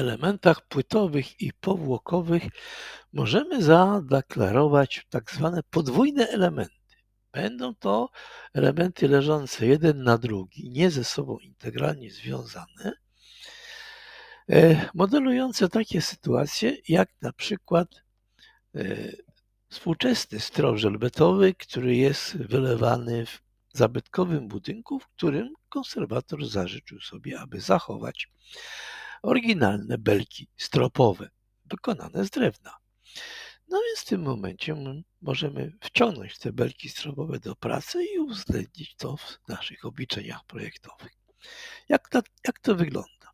elementach płytowych i powłokowych możemy zadeklarować tak zwane podwójne elementy. Będą to elementy leżące jeden na drugi, nie ze sobą integralnie związane, e, modelujące takie sytuacje, jak na przykład e, współczesny strop żelbetowy, który jest wylewany w zabytkowym budynku, w którym konserwator zażyczył sobie, aby zachować oryginalne belki stropowe, wykonane z drewna. No więc w tym momencie możemy wciągnąć te belki stropowe do pracy i uwzględnić to w naszych obliczeniach projektowych. Jak jak to wygląda?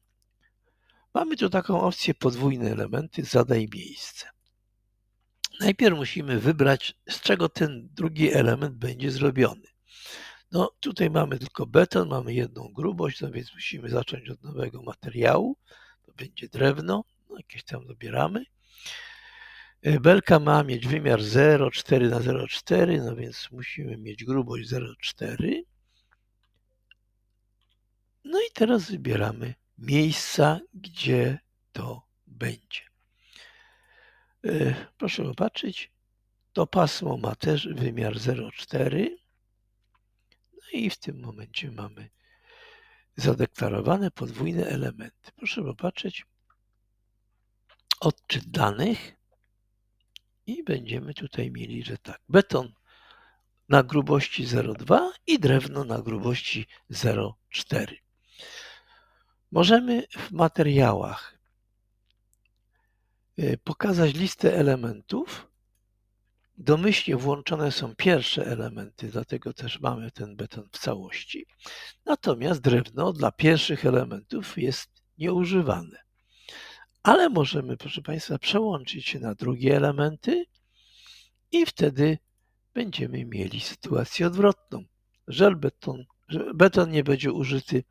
Mamy tu taką opcję podwójne elementy, zadaj miejsce. Najpierw musimy wybrać, z czego ten drugi element będzie zrobiony. No tutaj mamy tylko beton, mamy jedną grubość, no więc musimy zacząć od nowego materiału. To będzie drewno, no jakieś tam dobieramy. E, belka ma mieć wymiar 0,4 na 0,4, no więc musimy mieć grubość 0,4. No i teraz wybieramy miejsca, gdzie to będzie. E, proszę popatrzeć, to pasmo ma też wymiar 0,4. No i w tym momencie mamy zadeklarowane podwójne elementy. Proszę popatrzeć, odczyt danych i będziemy tutaj mieli, że tak, beton na grubości 0,2 i drewno na grubości 0,4. Możemy w materiałach y, pokazać listę elementów. Domyślnie włączone są pierwsze elementy, dlatego też mamy ten beton w całości. Natomiast drewno dla pierwszych elementów jest nieużywane ale możemy, proszę Państwa, przełączyć się na drugie elementy i wtedy będziemy mieli sytuację odwrotną. Żelbeton, beton nie będzie użyty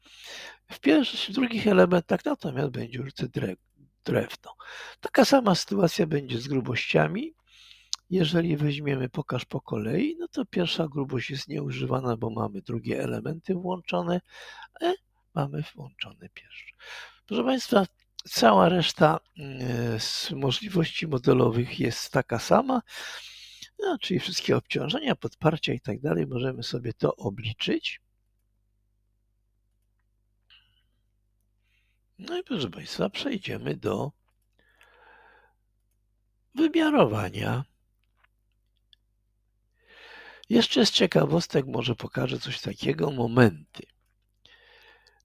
w pierwszych, w drugich elementach, natomiast będzie użyty drewno. Taka sama sytuacja będzie z grubościami. Jeżeli weźmiemy pokaż po kolei, no to pierwsza grubość jest nieużywana, bo mamy drugie elementy włączone, a mamy włączone pierwsze. Proszę Państwa, Cała reszta mm, z możliwości modelowych jest taka sama, no, czyli wszystkie obciążenia, podparcia i tak dalej, możemy sobie to obliczyć. No i proszę Państwa, przejdziemy do wymiarowania. Jeszcze z ciekawostek może pokażę coś takiego, momenty.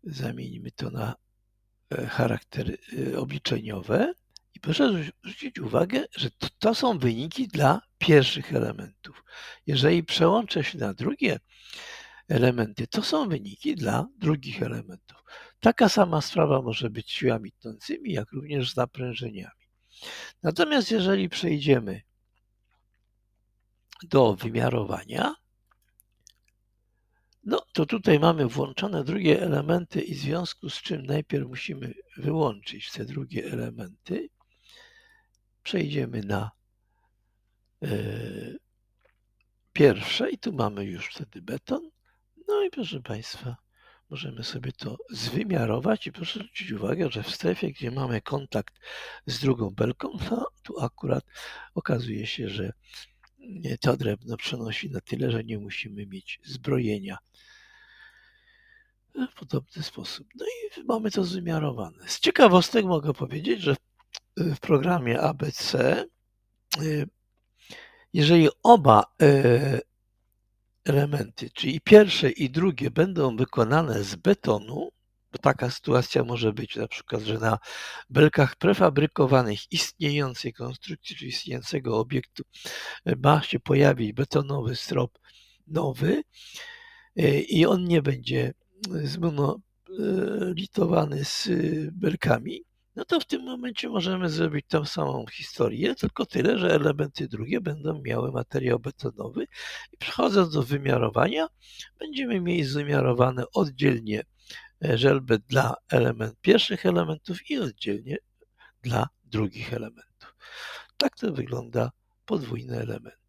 Zamieńmy to na E, charaktery e, obliczeniowe i proszę zwrócić uwagę, że to, to są wyniki dla pierwszych elementów. Jeżeli przełączę się na drugie elementy, to są wyniki dla drugich elementów. Taka sama sprawa może być siłami tnącymi, jak również z naprężeniami. Natomiast jeżeli przejdziemy do wymiarowania, no to tutaj mamy włączone drugie elementy i w związku z czym najpierw musimy wyłączyć te drugie elementy. Przejdziemy na e, pierwsze i tu mamy już wtedy beton. No i proszę Państwa, możemy sobie to zwymiarować i proszę zwrócić uwagę, że w strefie, gdzie mamy kontakt z drugą belką, no tu akurat okazuje się, że to drewno przenosi na tyle, że nie musimy mieć zbrojenia w podobny sposób. No i mamy to wymiarowane. Z ciekawostek mogę powiedzieć, że w programie ABC, y, jeżeli oba y, elementy, czyli pierwsze i drugie, będą wykonane z betonu, bo taka sytuacja może być na przykład, że na belkach prefabrykowanych istniejącej konstrukcji, czy istniejącego obiektu y, ma się pojawić betonowy strop nowy i on nie będzie zmonolitowany z y, belkami, no to w tym momencie możemy zrobić tą samą historię, tylko tyle, że elementy drugie będą miały materiał betonowy i przechodząc do wymiarowania, będziemy mieli wymiarowane oddzielnie żelbet dla element pierwszych elementów i oddzielnie dla drugich elementów. Tak to wygląda podwójny element.